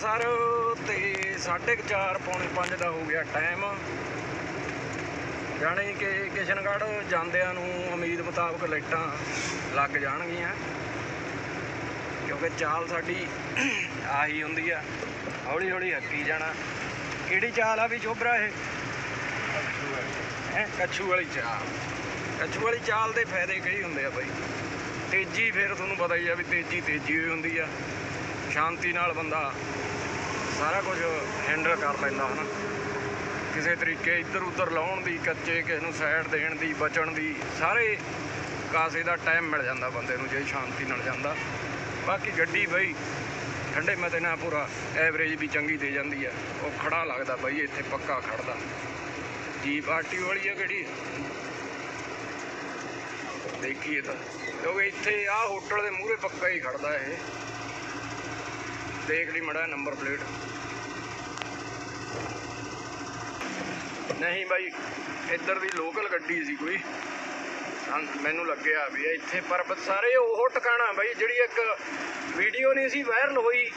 Sir ਤੇ 4:30 ਪੌਣੇ 5 ਦਾ ਹੋ ਗਿਆ ਟਾਈਮ ਜਾਣੀ ਕਿ ਕਿਸ਼ਨਗੜ੍ਹ ਜਾਂਦਿਆਂ ਨੂੰ ਉਮੀਦ ਮੁਤਾਬਕ ਲਾਈਟਾਂ ਲੱਗ ਜਾਣਗੀਆਂ। ਕਿਉਂਕਿ ਚਾਲ ਸਾਡੀ ਆਹੀ ਹੁੰਦੀ ਆ ਹੌਲੀ ਹੌਲੀ ਹੱਕੀ ਜਾਣਾ। ਕਿਹੜੀ ਚਾਲ ਆ ਵੀ ਚੋਬਰਾ ਇਹ? ਹੈ? ਕੱਛੂ ਵਾਲੀ ਚਾਲ। ਕੱਛੂ ਵਾਲੀ ਚਾਲ ਦੇ ਫਾਇਦੇ ਕਈ ਹੁੰਦੇ ਆ ਬਾਈ। ਤੇਜ਼ੀ ਫਿਰ ਤੁਹਾਨੂੰ ਪਤਾ ਹੀ ਆ ਵੀ ਤੇਜ਼ੀ ਤੇਜ਼ੀ ਹੋਈ ਹੁੰਦੀ ਆ। ਸ਼ਾਂਤੀ ਨਾਲ ਬੰਦਾ ਸਾਰਾ ਕੁਝ ਹੈਂਡਲ ਕਰ ਲੈਂਦਾ ਹਨਾ। ਕਿਸੇ ਤਰੀਕੇ ਇੱਧਰ ਉੱਧਰ ਲਾਉਣ ਦੀ, ਕੱਚੇ ਕਿਸੇ ਨੂੰ ਸਾਈਡ ਦੇਣ ਦੀ, ਬਚਣ ਦੀ, ਸਾਰੇ ਕਾਸੇ ਦਾ ਟਾਈਮ ਮਿਲ ਜਾਂਦਾ ਬੰਦੇ ਨੂੰ, ਜੇ ਸ਼ਾਂਤੀ ਨਾਲ ਜਾਂਦਾ। ਬਾਕੀ ਗੱਡੀ ਬਈ, ਠੰਡੇ ਮਤੇ ਨਾਲ ਪੂਰਾ ਐਵਰੇਜ ਵੀ ਚੰਗੀ ਦੇ ਜਾਂਦੀ ਆ। ਉਹ ਖੜਾ ਲੱਗਦਾ ਬਈ, ਇੱਥੇ ਪੱਕਾ ਖੜਦਾ। ਜੀ ਪਾਰਟੀ ਵਾਲੀ ਆ ਕਿਹੜੀ? ਦੇਖੀਏ ਤਾਂ। ਕਿਉਂਕਿ ਇੱਥੇ ਆ ਹੋਟਲ ਦੇ ਮੂਹਰੇ ਪੱਕਾ ਹੀ ਖੜਦਾ ਇਹ। ਦੇਖ ਲਈ ਮੜਾ ਨੰਬਰ ਪਲੇਟ। ਨਹੀਂ ਬਾਈ, ਇੱਧਰ ਦੀ ਲੋਕਲ ਗੱਡੀ ਸੀ ਕੋਈ। ਮੈਨੂੰ ਲੱਗਿਆ ਵੀ ਇੱਥੇ ਪਰਬਤ ਸਾਰੇ ਉਹ ਟਿਕਾਣਾ ਬਾਈ, ਜਿਹੜੀ ਇੱਕ ਵੀਡੀਓ ਨਹੀਂ ਸੀ ਵਾਇਰਲ ਹੋਈ,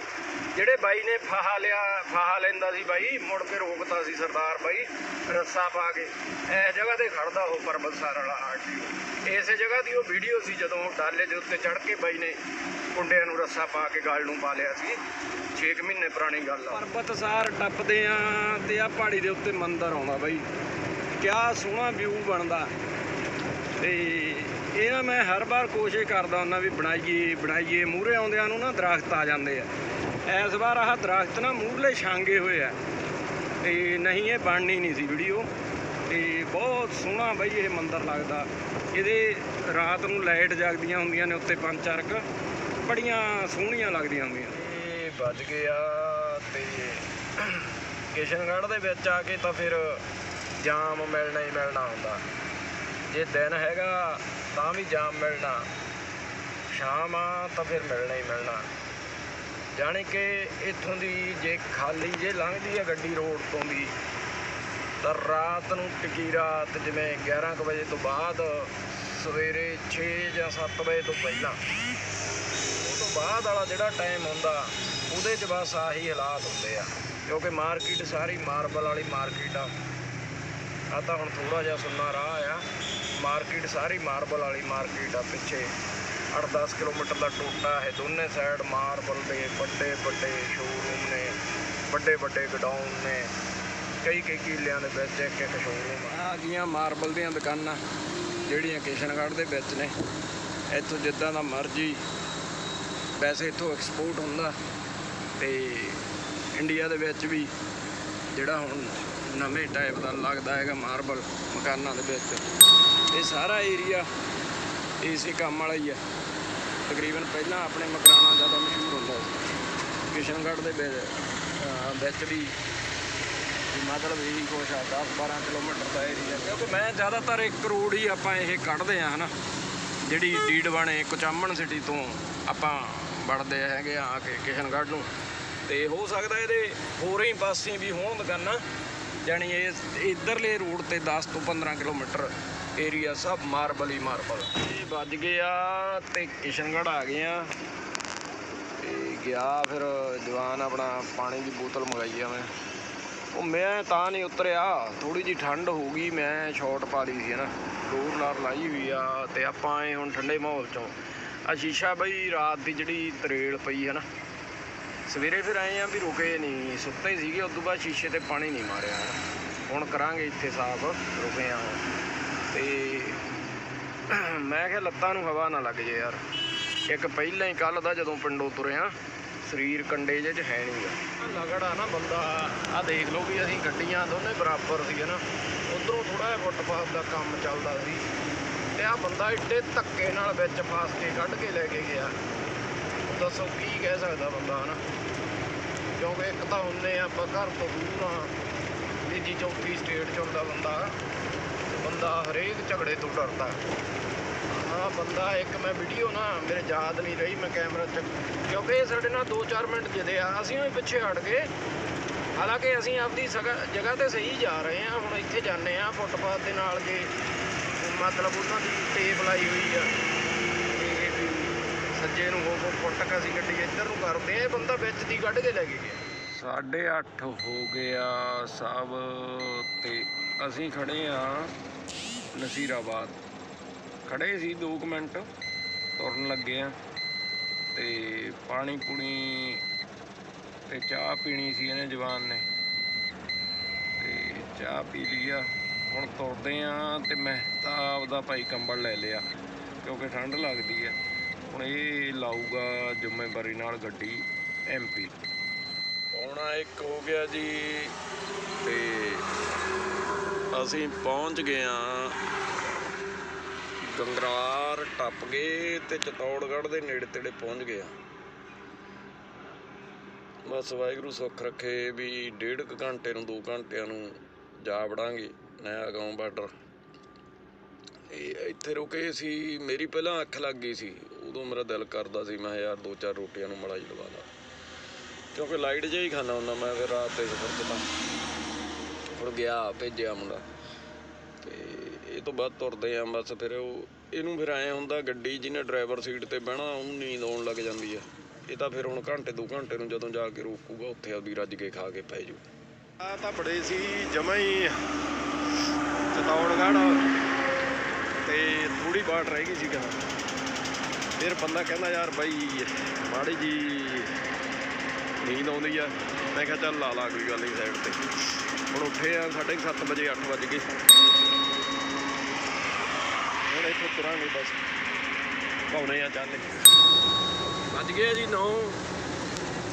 ਜਿਹੜੇ ਬਾਈ ਨੇ ਫਾਹਾ ਲਿਆ, ਫਾਹਾ ਲੈਂਦਾ ਸੀ ਬਾਈ, ਮੁੜ ਕੇ ਰੋਕਤਾ ਸੀ ਸਰਦਾਰ ਬਾਈ, ਰੱਸਾ ਪਾ ਕੇ। ਇਸ ਜਗ੍ਹਾ ਤੇ ਖੜਦਾ ਉਹ ਪਰਬਤਸਰ ਵਾਲਾ ਆਰਟੀਓ। ਇਸੇ ਜਗ੍ਹਾ ਦੀ ਉਹ ਵੀਡੀਓ ਸੀ ਜਦੋਂ ਡਾਲੇ ਦੇ ਉੱਤੇ ਚੜ ਕੇ ਬਾਈ ਨੇ ਕੁੰਡਿਆਂ ਨੂੰ ਰੱਸਾ ਪਾ ਕੇ ਗਲ ਨੂੰ ਪਾ ਲਿਆ ਸੀ। 6 ਮਹੀਨੇ ਪੁਰਾਣੀ ਗੱਲ ਆ। ਪਰਬਤਸਾਰ ਟੱਪਦੇ ਆ ਤੇ ਆ ਪਹਾੜੀ ਦੇ ਉੱਤੇ ਮੰਦਰ ਆਉਂਦਾ ਬਾਈ। ਕਿਆ ਸੋਹਣਾ ਵਿਊ ਬਣਦਾ। ਤੇ ਇਹ ਨਾ ਮੈਂ ਹਰ ਵਾਰ ਕੋਸ਼ਿਸ਼ ਕਰਦਾ ਹੁੰਦਾ ਵੀ ਬਣਾਈਏ ਬਣਾਈਏ। ਮੂਹਰੇ ਆਉਂਦਿਆਂ ਨੂੰ ਨਾ ਦਰਖਤ ਆ ਜਾਂਦੇ ਆ। ਇਸ ਵਾਰ ਆਹ ਦਰਖਤ ਨਾ ਮੂਹਰਲੇ ਛਾਂਗੇ ਹੋਏ ਆ। ਤੇ ਨਹੀਂ, ਇਹ ਬਣਨੀ ਨਹੀਂ ਸੀ ਵੀਡੀਓ। ਤੇ ਬਹੁਤ ਸੋਹਣਾ ਬਈ ਇਹ ਮੰਦਰ ਲੱਗਦਾ। ਇਹਦੇ ਰਾਤ ਨੂੰ ਲਾਈਟ ਜਗਦੀਆਂ ਹੁੰਦੀਆਂ ਨੇ ਉੱਤੇ ਪੰਜ ਚਾਰਕ ਬੜੀਆਂ ਸੋਹਣੀਆਂ ਲੱਗਦੀਆਂ ਹੁੰਦੀਆਂ। ਇਹ ਵੱਜ ਗਿਆ ਤੇ ਕਿਸ਼ਨਗੜ੍ਹ ਦੇ ਵਿੱਚ ਆ ਕੇ ਤਾਂ ਫਿਰ ਜਾਮ ਮਿਲਣਾ ਹੀ ਮਿਲਣਾ ਹੁੰਦਾ। ਜੇ ਦਿਨ ਹੈਗਾ ਤਾਂ ਵੀ ਜਾਮ ਮਿਲਣਾ। ਸ਼ਾਮ ਆ ਤਾਂ ਫਿਰ ਮਿਲਣਾ ਹੀ ਮਿਲਣਾ। ਜਾਣੀ ਕਿ ਇੱਥੋਂ ਦੀ ਜੇ ਖਾਲੀ ਜੇ ਲੰਘਦੀ ਹੈ ਗੱਡੀ ਰੋਡ ਤੋਂ ਦੀ ਤਾਂ ਰਾਤ ਨੂੰ ਟਿਕੀ ਰਾਤ ਜਿਵੇਂ 11 ਕੁ ਵਜੇ ਤੋਂ ਬਾਅਦ ਸਵੇਰੇ 6 ਜਾਂ 7 ਵਜੇ ਤੋਂ ਪਹਿਲਾਂ ਬਾਅਦ ਵਾਲਾ ਜਿਹੜਾ ਟਾਈਮ ਹੁੰਦਾ, ਉਹਦੇ 'ਚ ਬਸ ਆਹੀ ਹਾਲਾਤ ਹੁੰਦੇ ਆ। ਕਿਉਂਕਿ ਮਾਰਕੀਟ ਸਾਰੀ ਮਾਰਬਲ ਵਾਲੀ ਮਾਰਕੀਟ ਆ। ਆ ਤਾਂ ਹੁਣ ਥੋੜਾ ਜਿਹਾ ਸੁੰਨਾ ਰਾਹ ਆ। ਮਾਰਕੀਟ ਸਾਰੀ ਮਾਰਬਲ ਵਾਲੀ ਮਾਰਕੀਟ ਆ ਪਿੱਛੇ। 8-10 ਕਿਲੋਮੀਟਰ ਦਾ ਟੋਟਾ ਹੈ। ਦੋਨੇ ਸਾਈਡ ਮਾਰਬਲ ਦੇ ਵੱਡੇ ਵੱਡੇ ਸ਼ੋਰੂਮ ਨੇ। ਵੱਡੇ ਵੱਡੇ ਗਡਾਊਨ ਨੇ। ਕਈ ਕਈ ਕਿੱਲਿਆਂ ਦੇ ਵਿੱਚ ਇੱਕ ਇੱਕ ਸ਼ੋਰੂਮ ਆ। ਗਈਆਂ ਮਾਰਬਲ ਦੀਆਂ ਦੁਕਾਨਾਂ, ਜਿਹੜੀਆਂ ਕਿਸ਼ਨਗੜ੍ਹ ਦੇ ਵਿੱਚ ਨੇ। ਇੱਥੋਂ ਜਿੱਦਾਂ ਦਾ ਮਰਜ਼ੀ ਵੈਸੇ ਇੱਥੋਂ ਐਕਸਪੋਰਟ ਹੁੰਦਾ ਤੇ ਇੰਡੀਆ ਦੇ ਵਿੱਚ ਵੀ ਜਿਹੜਾ ਹੁਣ ਨਵੇਂ ਟਾਈਪ ਦਾ ਲੱਗਦਾ ਹੈਗਾ ਮਾਰਬਲ ਮਕਾਨਾਂ ਦੇ ਵਿੱਚ, ਇਹ ਸਾਰਾ ਏਰੀਆ ਇਸੇ ਕੰਮ ਵਾਲਾ ਹੀ ਆ। ਤਕਰੀਬਨ ਪਹਿਲਾਂ ਆਪਣੇ ਮਕਰਾਣਾ ਜ਼ਿਆਦਾ ਮਸ਼ਹੂਰ ਹੁੰਦਾ ਸੀ। ਕਿਸ਼ਨਗੜ੍ਹ ਦੇ ਵਿੱਚ ਵਿੱਚ ਵੀ ਮਤਲਬ ਇਹੀ ਕੁਛ ਆ 10 12 ਕਿਲੋਮੀਟਰ ਦਾ ਏਰੀਆ ਕਿਉਂਕਿ ਮੈਂ ਜ਼ਿਆਦਾਤਰ ਇੱਕ ਕਰੋੜ ਹੀ ਆਪਾਂ ਇਹ ਕੱਢਦੇ ਆ ਹਨਾ। ਜਿਹੜੀ ਡੀਡ ਬਣੇ, ਕੁਚਾਮਣ ਸਿਟੀ ਤੋਂ ਆਪਾਂ ਵੜਦੇ ਹੈਗੇ ਆ ਕੇ ਕਿਸ਼ਨਗੜ੍ਹ ਨੂੰ। ਤੇ ਹੋ ਸਕਦਾ ਇਹਦੇ ਹੋਰ ਹੀ ਪਾਸੇ ਵੀ ਹੋਣ ਦੁਕਾਨਾਂ, ਜਾਣੀ ਇਹ ਇਧਰਲੇ ਰੋਡ ਤੇ 10 ਤੋਂ 15 ਕਿਲੋਮੀਟਰ ਏਰੀਆ ਸਭ ਮਾਰਬਲ ਹੀ ਮਾਰਬਲ। ਇਹ ਵੱਜ ਗਿਆ ਆ ਤੇ ਕਿਸ਼ਨਗੜ੍ਹ ਆ ਗਏ ਆ। ਤੇ ਗਿਆ ਫਿਰ ਜਵਾਨ ਆਪਣਾ ਪਾਣੀ ਦੀ ਬੋਤਲ ਮੰਗਾਈ ਆ ਮੈਂ। ਉਹ ਮੈਂ ਤਾਂ ਨਹੀਂ ਉਤਰਿਆ ਥੋੜੀ ਜੀ ਠੰਡ ਹੋ ਗਈ, ਮੈਂ ਸ਼ਾਰਟ ਪਾ ਲਈ ਸੀ ਨਾ ਡੋਰ ਲਾਰ ਲਾਈ ਹੋਈ ਆ ਤੇ ਆਪਾਂ ਆਏ ਹੁਣ ਠੰਡੇ ਮਾਹੌਲ ਚੋਂ। ਆ ਸ਼ੀਸ਼ਾ ਬਈ ਰਾਤ ਦੀ ਜਿਹੜੀ ਤਰੇਲ ਪਈ ਹੈ ਨਾ, ਸਵੇਰੇ ਫਿਰ ਆਏ ਆ ਵੀ ਰੁਕੇ ਨਹੀਂ, ਸੁੱਤੇ ਹੀ ਸੀਗੇ, ਉਦੋਂ ਬਾਅਦ ਸ਼ੀਸ਼ੇ ਤੇ ਪਾਣੀ ਨਹੀਂ ਮਾਰਿਆ। ਹੁਣ ਕਰਾਂਗੇ ਇੱਥੇ ਸਾਫ਼, ਰੁਕੇ ਆ ਤੇ ਮੈਂ ਕਿਹਾ ਲੱਤਾਂ ਨੂੰ ਹਵਾ ਨਾ ਲੱਗ ਜੇ ਯਾਰ। ਇੱਕ ਪਹਿਲਾਂ ਹੀ ਕੱਲ ਦਾ ਜਦੋਂ ਪਿੰਡੋਂ ਤੁਰਿਆ ਸਰੀਰ ਕੰਡੇ ਜੇ ਚ ਹੈ ਨਹੀਂ ਆ ਲਗੜਾ ਨਾ ਬੰਦਾ ਆ ਦੇਖ ਲਓ ਵੀ ਅਸੀਂ ਗੱਡੀਆਂ ਦੋਨੇ ਬਰਾਬਰ ਸੀਗੇ ਨਾ, ਉਧਰੋਂ ਥੋੜਾ ਜਿਹਾ ਫੁੱਟਪਾਥ ਦਾ ਕੰਮ ਚੱਲਦਾ ਸੀ। ਆ ਬੰਦਾ ਇੱਡੇ ਧੱਕੇ ਨਾਲ ਵਿੱਚ ਫਾਸ ਕੇ ਕੱਢ ਕੇ ਲੈ ਕੇ ਗਿਆ। ਦੱਸੋ ਕੀ ਕਹਿ ਸਕਦਾ ਬੰਦਾ, ਹਨਾ? ਕਿਉਂਕਿ ਇੱਕ ਤਾਂ ਹੁੰਨੇ ਆ, ਆਪਾਂ ਘਰ ਤੋਂ ਦੂਰ ਆ। ਤੀਜੀ ਚੌਥੀ ਸਟੇਟ ਚ ਹੁੰਦਾ ਬੰਦਾ ਬੰਦਾ ਹਰੇਕ ਝਗੜੇ ਤੋਂ ਡਰਦਾ। ਹਾਂ ਬੰਦਾ, ਇੱਕ ਮੈਂ ਵੀਡੀਓ ਨਾ, ਮੇਰੇ ਯਾਦ ਨਹੀਂ ਰਹੀ, ਮੈਂ ਕੈਮਰਾ ਚ, ਕਿਉਂਕਿ ਇਹ ਸਾਡੇ ਨਾਲ 2-4 ਮਿੰਟ ਜਦੇ ਆ, ਅਸੀਂ ਵੀ ਪਿੱਛੇ ਹਟ ਗਏ। ਹਾਲਾਂਕਿ ਅਸੀਂ ਆਪਦੀ ਸਗਾ- ਜਗ੍ਹਾ ਤੇ ਸਹੀ ਜਾ ਰਹੇ ਹਾਂ ਹੁਣ ਇੱਥੇ ਜਾਂਦੇ ਆ, ਫੁੱਟਪਾਥ ਦੇ ਨਾਲ ਜੇ ਮਤਲਬ ਉਹਨਾਂ ਦੀ ਟੇਪ ਲਾਈ ਹੋਈ ਆ। ਤੇ ਵੀ ਸੱਜੇ ਨੂੰ ਹੋ ਹੋ ਫੁੱਟ ਕੇ ਅਸੀਂ ਗੱਡੀ, ਇੱਧਰ ਨੂੰ ਕਰਦੇ ਆ ਇਹ ਬੰਦਾ ਵਿੱਚ ਦੀ ਕੱਢ ਕੇ ਲੈ ਕੇ ਗਿਆ। ਸਾਢੇ ਅੱਠ ਹੋ ਗਿਆ ਸਭ ਤੇ ਅਸੀਂ ਖੜੇ ਆ ਨਸੀਰਾਬਾਦ। ਖੜੇ ਸੀ 2 ਮਿੰਟ, ਤੁਰਨ ਲੱਗੇ ਆ ਤੇ ਪਾਣੀ ਪੁਣੀ ਤੇ ਚਾਹ ਪੀਣੀ ਸੀ ਇਹਨੇ ਜਵਾਨ ਨੇ। ਤੇ ਚਾਹ ਪੀ ਲਈ ਆ। ਹੁਣ ਤੁਰਦੇ ਆ ਤੇ ਮੈਂ ਤਾਂ ਆਪਦਾ ਭਾਈ ਕੰਬਲ ਲੈ ਲਿਆ, ਕਿਉਂਕਿ ਠੰਡ ਲੱਗਦੀ ਹੈ ਹੁਣ ਇਹ ਲਾਊਗਾ ਜ਼ਿੰਮੇਵਾਰੀ ਨਾਲ ਗੱਡੀ ਐਮਪੀ ਪੌਣਾ ਇੱਕ ਹੋ ਗਿਆ ਜੀ, ਤੇ ਅਸੀਂ ਪਹੁੰਚ ਗਏ ਆ ਗੰਗਰਾਰ ਟੱਪ ਗਏ ਤੇ ਚਤੌੜਗੜ੍ਹ ਦੇ ਨੇੜੇ ਤੇੜੇ ਪਹੁੰਚ ਗਏ ਆ। ਬਸ ਵਾਹਿਗੁਰੂ ਸੁੱਖ ਰੱਖੇ ਵੀ ਡੇਢ ਕੁ ਘੰਟੇ ਨੂੰ 2 ਘੰਟਿਆਂ ਨੂੰ ਜਾ ਵੜਾਂਗੇ ਨਇਆ ਗਾਉਂ ਬਾਰਡਰ। ਇਹ ਇੱਥੇ ਰੁਕੇ ਸੀ, ਮੇਰੀ ਪਹਿਲਾਂ ਅੱਖ ਲੱਗ ਗਈ ਸੀ। ਉਦੋਂ ਮੇਰਾ ਦਿਲ ਕਰਦਾ ਸੀ, ਮੈਂ ਯਾਰ ਦੋ ਚਾਰ ਰੋਟੀਆਂ ਨੂੰ ਮਲਾਈ ਲਵਾ ਲਾ। ਕਿਉਂਕਿ ਲਾਈਟ ਜਿਹਾ ਹੀ ਖਾਣਾ ਹੁੰਦਾ, ਮੈਂ ਫਿਰ ਰਾਤ ਦੇ ਸਫ਼ਰ 'ਚ ਤਾਂ ਹੁਣ ਗਿਆ, ਭੇਜਿਆ ਮੁੰਡਾ। ਤੇ ਇਹ ਤੋਂ ਬਾਅਦ ਤੁਰਦੇ ਆ ਬਸ ਫਿਰ ਉਹ, ਇਹਨੂੰ ਫਿਰ ਐ ਹੁੰਦਾ ਗੱਡੀ ਜਿਹਨੇ ਡਰਾਈਵਰ ਸੀਟ ਤੇ ਬਹਿਣਾ, ਉਹਨੂੰ ਨੀਂਦ ਆਉਣ ਲੱਗ ਜਾਂਦੀ ਆ। ਇਹ ਤਾਂ ਫਿਰ ਹੁਣ ਘੰਟੇ, ਦੋ ਘੰਟੇ ਨੂੰ ਜਦੋਂ ਜਾ ਕੇ ਰੋਕੂਗਾ, ਉੱਥੇ ਆਪਦੀ ਰੱਜ ਕੇ ਖਾ ਕੇ ਪੈ ਜੂ। ਆ ਤਾਂ ਬੜੇ ਸੀ, ਜਮਾ ਹੀ ਚਤੌੜਗੜ ਤੇ ਥੋੜੀ ਬਾਟ ਰਹਿ ਗਈ ਸੀ ਗਾ ਫਿਰ ਬੰਦਾ ਕਹਿੰਦਾ, ਯਾਰ ਬਾਈ, ਮਾੜੀ ਜੀ ਨੀਂਦ ਆਉਂਦੀ ਆ। ਮੈਂ ਕਿਹਾ, ਚੱਲ ਲਾ ਲਾ, ਕੋਈ ਗੱਲ ਨਹੀਂ ਸਾਈਡ ਤੇ। ਹੁਣ ਉੱਠੇ ਆ 7:30 ਵਜੇ 8 ਵਜ ਗਏ। ਹੁਣ ਇੱਥੋਂ ਤੁਰਾਂਗੇ ਬਸ। ਭਾਉਣੇ ਆ ਚੱਲ। ਵੱਜ ਗਏ ਜੀ 9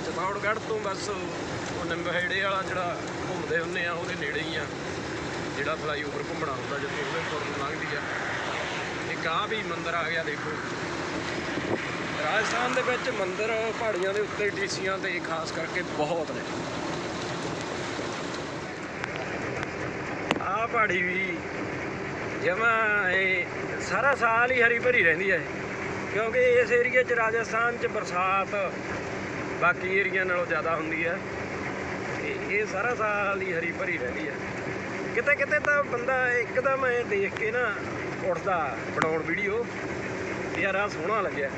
ਚਤੌੜਗੜ੍ਹ ਤੋਂ ਬਸ ਉਹ ਨੰਬਹੇੜੇ ਵਾਲਾ ਜਿਹੜਾ ਘੁੰਮਦੇ ਹੁੰਨੇ ਆ, ਉਹਦੇ ਨੇੜੇ ਹੀ ਆ। ਜਿਹੜਾ ਫਲਾਈਓਵਰ ਘੁੰਮਣਾ ਹੁੰਦਾ, ਜਿੱਥੇ ਉਹਦੇ ਤੁਰਨ ਲੰਘਦੀ ਆ। ਇੱਕ ਆ ਵੀ ਮੰਦਿਰ ਆ ਗਿਆ, ਦੇਖੋ। ਰਾਜਸਥਾਨ ਦੇ ਵਿੱਚ ਮੰਦਿਰ ਪਹਾੜੀਆਂ ਦੇ ਉੱਤੇ ਟੀਸੀਆਂ ਤੇ, ਖਾਸ ਕਰਕੇ ਬਹੁਤ ਨੇ। ਆ ਪਹਾੜੀ ਵੀ ਜਮਾ ਇਹ ਸਾਰਾ ਸਾਲ ਹੀ ਹਰੀ ਭਰੀ ਰਹਿੰਦੀ ਹੈ ਕਿਉਂਕਿ ਇਸ ਏਰੀਏ 'ਚ ਰਾਜਸਥਾਨ 'ਚ ਬਰਸਾਤ ਬਾਕੀ ਏਰੀਆ ਨਾਲੋਂ ਜ਼ਿਆਦਾ ਹੁੰਦੀ ਹੈ ਇਹ ਸਾਰਾ ਸਾਲ ਹੀ ਹਰੀ ਭਰੀ ਰਹਿੰਦੀ ਹੈ ਕਿਤੇ ਕਿਤੇ ਤਾਂ ਬੰਦਾ ਇੱਕਦਮ ਇਹ ਦੇਖ ਕੇ ਨਾ ਉੱਠਦਾ ਬਣਾਉਣ ਵੀਡੀਓ ਯਾਰ ਆ ਸੋਹਣਾ ਲੱਗਿਆ।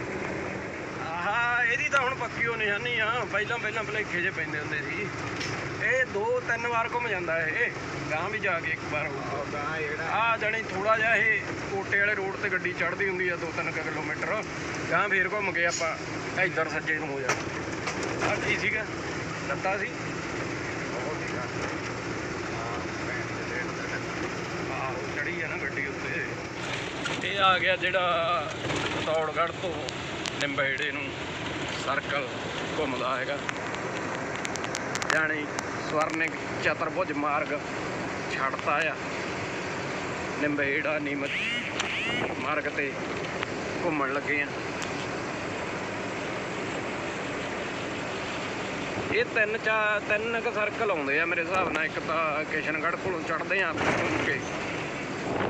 ਆਹਾ ਇਹਦੀ ਤਾਂ ਹੁਣ ਪੱਕੀ ਉਹ ਨਿਸ਼ਾਨੀ ਆ। ਪਹਿਲਾਂ ਪਹਿਲਾਂ ਭਲੇਖੇ ਜੇ ਪੈਂਦੇ ਹੁੰਦੇ ਸੀ। ਇਹ ਦੋ ਤਿੰਨ ਵਾਰ ਘੁੰਮ ਜਾਂਦਾ ਇਹ। ਗਾਂ ਵੀ ਜਾ ਕੇ ਇੱਕ ਵਾਰ ਆ ਜਾਣੀ ਥੋੜਾ ਜਿਹਾ ਇਹ ਕੋਟੇ ਵਾਲੇ ਰੋਡ ਤੇ ਗੱਡੀ ਚੜ੍ਹਦੀ ਹੁੰਦੀ ਆ 2-3 ਕਿਲੋਮੀਟਰ। ਗਾਂ ਫੇਰ ਘੁੰਮ ਕੇ ਆਪਾਂ ਇੱਧਰ ਸੱਜੇ ਨੂੰ ਹੋ ਜਾ ਆ ਕੀ ਸੀਗਾ? ਲੱਤਾ ਸੀ ਆਹੋ ਚੜੀ ਆ ਨਾ ਗੱਡੀ ਉੱਤੇ। ਇਹ ਆ ਗਿਆ ਜਿਹੜਾ ਤੌੜਗੜ੍ਹ ਤੋਂ ਨਿੰਬੇੜੇ ਨੂੰ ਸਰਕਲ ਘੁੰਮਦਾ ਹੈਗਾ। ਜਾਣੀ ਸਵਰਨਿਕ ਚਤਰਭੁਜ ਮਾਰਗ ਛੱਡਤਾ ਆ। ਨਿੰਬੇੜਾ ਨੀਮਤ ਮਾਰਗ ਤੇ ਘੁੰਮਣ ਲੱਗੇ ਆ। ਇਹ ਤਿੰਨ ਚਾ ਤਿੰਨ ਕ ਸਰਕਲ ਆਉਂਦੇ ਆ ਮੇਰੇ ਹਿਸਾਬ ਨਾਲ। ਇੱਕ ਤਾਂ ਕਿਸ਼ਨਗੜ੍ਹ ਕੋਲੋਂ ਚੜ੍ਹਦੇ ਆ ਆਪਾਂ ਘੁੰਮ ਕੇ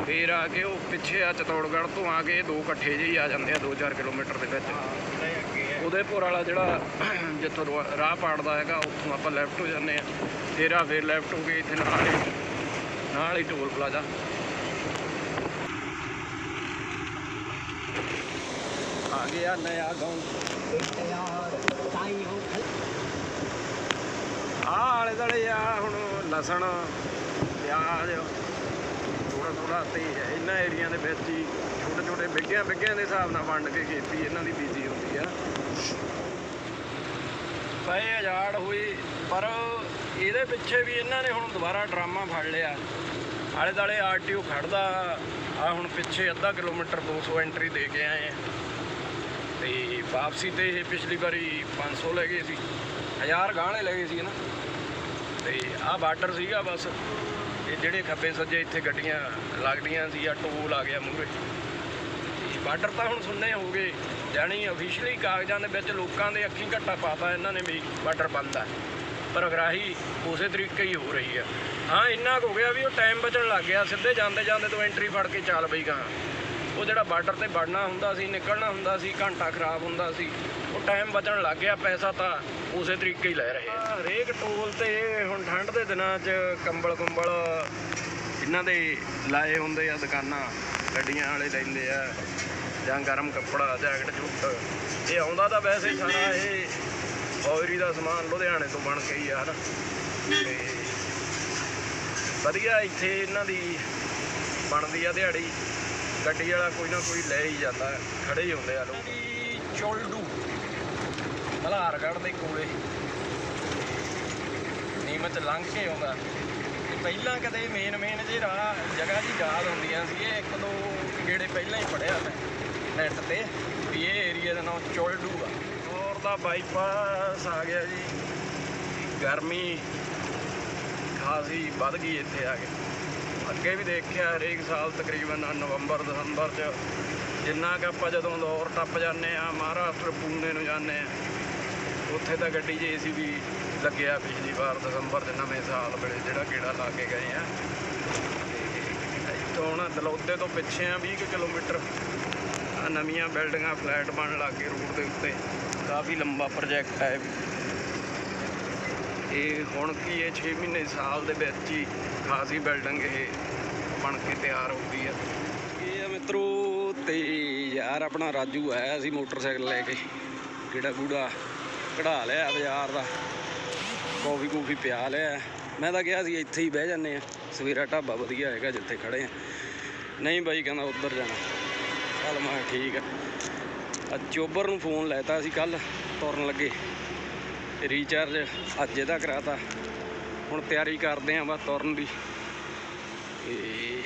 ਫੇਰ ਆ ਕੇ ਉਹ ਪਿੱਛੇ ਆ ਚਤੌੜਗੜ੍ਹ ਤੋਂ ਆ ਕੇ ਦੋ ਇਕੱਠੇ ਜਿਹੇ ਆ ਜਾਂਦੇ ਆ 2-4 ਕਿਲੋਮੀਟਰ ਦੇ ਵਿੱਚ। ਉਦੈਪੁਰ ਵਾਲਾ ਜਿਹੜਾ ਜਿੱਥੋਂ ਰਾਹ ਪਾੜਦਾ ਹੈਗਾ ਉੱਥੋਂ ਆਪਾਂ ਲੈਫਟ ਹੋ ਜਾਂਦੇ ਆ। ਫੇਰ ਆ ਫੇਰ ਲੈਫਟ ਹੋ ਕੇ ਇੱਥੇ ਨਾਲ ਹੀ ਨਾਲ ਹੀ ਟੋਲ ਪਲਾਜ਼ਾ। ਆ ਗਿਆ ਨਇਆ ਗਾਉਂ। ਆ ਆਲੇ ਦੁਆਲੇ ਆ ਹੁਣ ਲਸਣ ਪਿਆਜ਼। ਥੋੜਾ ਥੋੜਾ ਤੇ ਇਹਨਾਂ ਏਰੀਆ ਦੇ ਵਿੱਚ ਹੀ ਛੋਟੇ ਛੋਟੇ ਬਿੱਗਿਆਂ ਬਿੱਗਿਆਂ ਦੇ ਹਿਸਾਬ ਨਾਲ ਵੰਡ ਕੇ ਖੇਤੀ ਇਹਨਾਂ ਦੀ ਬੀਜੀ ਹੁੰਦੀ ਆ। ਪਏ ਆਜ਼ਾਦ ਹੋਈ, ਪਰ ਇਹਦੇ ਪਿੱਛੇ ਵੀ ਇਹਨਾਂ ਨੇ ਹੁਣ ਦੁਬਾਰਾ ਡਰਾਮਾ ਫੜ ਲਿਆ। ਆਲੇ ਦਾਲੇ ਆਰਟੀਓ ਖੜਦਾ ਆ ਹੁਣ ਪਿੱਛੇ ਅੱਧਾ ਕਿਲੋਮੀਟਰ 200 ਐਂਟਰੀ ਦੇ ਕੇ ਆਏ ਆ। ਤੇ ਵਾਪਸੀ ਤੇ ਇਹ ਪਿਛਲੀ ਵਾਰੀ 500 ਲੈ ਗਏ ਸੀ। ਹਜ਼ਾਰ ਗਾਣੇ ਲੈ ਗਏ ਸੀ ਨਾ। ਤੇ ਆਹ ਬਾਰਡਰ ਸੀਗਾ ਬਸ। ਇਹ ਜਿਹੜੇ ਖੱਬੇ ਸੱਜੇ ਇੱਥੇ ਗੱਡੀਆਂ ਲੱਗਦੀਆਂ ਸੀ ਆ ਟੋਲ ਆ ਗਿਆ ਮੂਹਰੇ। ਤੇ ਬਾਰਡਰ ਤਾਂ ਹੁਣ ਸੁਣਨੇ ਹੋ ਗਏ ਜਾਣੀ ਅਫੀਸ਼ੀਅਲੀ ਕਾਗਜ਼ਾਂ ਦੇ ਵਿੱਚ ਲੋਕਾਂ ਦੇ ਅੱਖੀਂ ਘੱਟਾ ਪਾਤਾ ਇਹਨਾਂ ਨੇ ਵੀ ਬਾਰਡਰ ਬੰਦ ਆ। ਪਰ ਅਗਰਾਹੀ ਉਸੇ ਤਰੀਕੇ ਹੀ ਹੋ ਰਹੀ ਆ। ਹਾਂ, ਇੰਨਾ ਕੁ ਹੋ ਗਿਆ ਵੀ ਉਹ ਟਾਈਮ ਬਚਣ ਲੱਗ ਗਿਆ। ਸਿੱਧੇ ਜਾਂਦੇ ਜਾਂਦੇ ਤੋਂ ਐਂਟਰੀ ਫੜ ਕੇ ਚੱਲ ਪਈ ਗਾਂ। ਉਹ ਜਿਹੜਾ ਬਾਰਡਰ ਤੇ ਵੜਨਾ ਹੁੰਦਾ ਸੀ, ਨਿਕਲਣਾ ਹੁੰਦਾ ਸੀ, ਘੰਟਾ ਖਰਾਬ ਹੁੰਦਾ ਸੀ, ਉਹ ਟਾਈਮ ਬਚਣ ਲੱਗ ਗਿਆ ਪੈਸਾ ਤਾਂ ਉਸੇ ਤਰੀਕੇ ਹੀ ਲੈ ਰਹੇ। ਆ ਹਰੇਕ ਟੋਲ ਤੇ ਹੁਣ ਠੰਡ ਦੇ ਦਿਨਾਂ 'ਚ ਕੰਬਲ ਕੁੰਬਲ ਇਹਨਾਂ ਦੇ ਲਾਏ ਹੁੰਦੇ ਆ ਦੁਕਾਨਾਂ, ਗੱਡੀਆਂ ਵਾਲੇ ਲੈਂਦੇ ਆ, ਜਾਂ ਗਰਮ ਕੱਪੜਾ ਜੈਕਟ ਜੁੱਟ। ਇਹ ਆਉਂਦਾ ਤਾਂ ਵੈਸੇ ਸਾਰਾ ਇਹ ਔਰੀ ਦਾ ਸਮਾਨ ਲੁਧਿਆਣੇ ਤੋਂ ਬਣ ਕੇ ਹੀ ਆ, ਹਨਾ। ਤੇ ਵਧੀਆ ਇੱਥੇ ਇਹਨਾਂ ਦੀ ਬਣਦੀ ਆ ਦਿਹਾੜੀ। ਗੱਡੀ ਵਾਲਾ ਕੋਈ ਨਾ ਕੋਈ ਲੈ ਹੀ ਜਾਂਦਾ ਹੈ। ਖੜੇ ਹੀ ਹੁੰਦੇ ਆ ਲੋਕ। ਚੋਲਡੂ। ਮਲਹਾਰਗੜ੍ਹ ਦੇ ਕੋਲੇ। ਨੀਮਤ ਲੰਘ ਕੇ ਆਉਂਦਾ। ਤੇ ਪਹਿਲਾਂ ਕਦੇ ਮੇਨ ਮੇਨ ਜੇ ਰਾਹ ਜਗ੍ਹਾ ਜੀ ਯਾਦ ਹੁੰਦੀਆਂ ਸੀ ਇਹ ਇੱਕ ਦੋ ਗੇੜੇ ਪਹਿਲਾਂ ਹੀ ਪੜਿਆ ਮੈਂ ਨੈਟ ਤੇ ਵੀ ਇਹ ਏਰੀਆ ਦਾ ਨਾਮ ਚੋਲਡੂ ਆ। ਔਰ ਦਾ ਬਾਈਪਾਸ ਆ ਗਿਆ ਜੀ। ਗਰਮੀ ਖਾਸੀ ਵੱਧ ਗਈ ਇੱਥੇ ਆ ਕੇ। ਅੱਗੇ ਵੀ ਦੇਖਿਆ ਹਰੇਕ ਸਾਲ ਤਕਰੀਬਨ ਨਵੰਬਰ, ਦਸੰਬਰ ਚ। ਜਿੰਨਾ ਕਿ ਆਪਾਂ ਜਦੋਂ ਦੌਰ ਟੱਪ ਜਾਂਦੇ ਆ ਮਹਾਰਾਸ਼ਟਰ ਪੂਨੇ ਨੂੰ ਜਾਂਦੇ ਆ ਉੱਥੇ ਤਾਂ ਗੱਡੀ 'ਚ ਏਸੀ ਵੀ ਲੱਗਿਆ ਪਿਛਲੀ ਵਾਰ ਦਸੰਬਰ ਦੇ ਨਵੇਂ ਸਾਲ ਵੇਲੇ, ਜਿਹੜਾ ਗੇੜਾ ਲਾ ਕੇ ਗਏ ਆ ਤੇ ਇੱਥੋਂ ਹੁਣ ਦਲੌਦੇ ਤੋਂ ਪਿੱਛੇ ਆ 20 ਕੁ ਕਿਲੋਮੀਟਰ। ਨਵੀਆਂ ਬਿਲਡਿੰਗਾਂ, ਫਲੈਟ ਬਣਨ ਲੱਗ ਗਏ ਰੋਡ ਦੇ ਉੱਤੇ। ਕਾਫੀ ਲੰਬਾ ਪ੍ਰੋਜੈਕਟ ਹੈ ਇਹ ਹੁਣ ਕੀ ਇਹ 6 ਮਹੀਨੇ ਸਾਲ ਦੇ ਵਿੱਚ ਹੀ ਖਾਸੀ ਬਿਲਡਿੰਗ ਇਹ ਬਣ ਕੇ ਤਿਆਰ ਹੋ ਗਈ ਆ। ਇਹ ਆ ਮਿੱਤਰੋ, ਤੇ ਯਾਰ ਆਪਣਾ ਰਾਜੂ ਆਇਆ ਸੀ ਮੋਟਰਸਾਈਕਲ ਲੈ ਕੇ। ਕਿਹੜਾ ਗੂੜਾ ਕਢਾ ਲਿਆ ਬਾਜ਼ਾਰ ਦਾ। ਕੌਫੀ ਕੂਫੀ ਪਿਆ ਲਿਆ। ਮੈਂ ਤਾਂ ਕਿਹਾ ਸੀ, ਇੱਥੇ ਹੀ ਬਹਿ ਜਾਂਦੇ ਆ। ਸਵੇਰਾ ਢਾਬਾ ਵਧੀਆ ਹੈਗਾ ਜਿੱਥੇ ਖੜੇ ਆ। ਨਹੀਂ ਬਾਈ, ਕਹਿੰਦਾ ਉੱਧਰ ਜਾਣਾ। ਚੱਲ ਮੈਂ ਠੀਕ ਆ। ਅੱਜ ਚੋਬਰ ਨੂੰ ਫੋਨ ਲੈਤਾ ਸੀ ਕੱਲ ਤੁਰਨ ਲੱਗੇ। ਰੀਚਾਰਜ ਅੱਜ ਇਹਦਾ ਕਰਾਤਾ। ਹੁਣ ਤਿਆਰੀ ਕਰਦੇ ਆਂ ਬਸ ਤੁਰਨ ਦੀ। ਤੇ